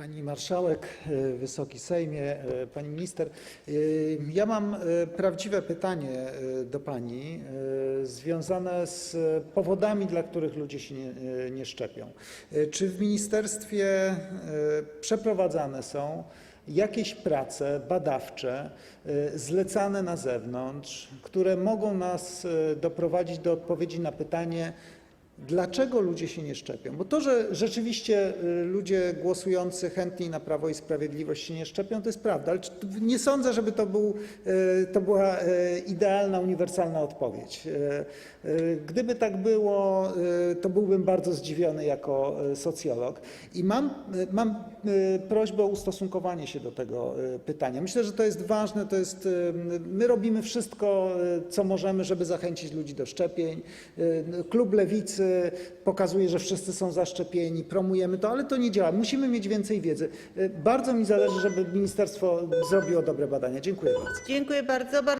Pani Marszałek, e, Wysoki Sejmie, e, Pani Minister. e, Ja mam prawdziwe pytanie do Pani związane z powodami, dla których ludzie się nie, szczepią. Czy w ministerstwie przeprowadzane są jakieś prace badawcze zlecane na zewnątrz, które mogą nas doprowadzić do odpowiedzi na pytanie, Dlaczego ludzie się nie szczepią? Bo to, że rzeczywiście y, ludzie głosujący chętniej na Prawo i Sprawiedliwość się nie szczepią, to jest prawda, ale nie sądzę, żeby to, był, y, to była y, idealna, uniwersalna odpowiedź. Gdyby tak było, to byłbym bardzo zdziwiony jako socjolog. I mam, mam prośbę o ustosunkowanie się do tego pytania. Myślę, że to jest ważne, to jest, my robimy wszystko, co możemy, żeby zachęcić ludzi do szczepień. Y, Klub Lewicy pokazuje, że wszyscy są zaszczepieni, promujemy to, ale to nie działa. Musimy mieć więcej wiedzy. Y, Bardzo mi zależy, żeby ministerstwo zrobiło dobre badania. Dziękuję bardzo. Dziękuję bardzo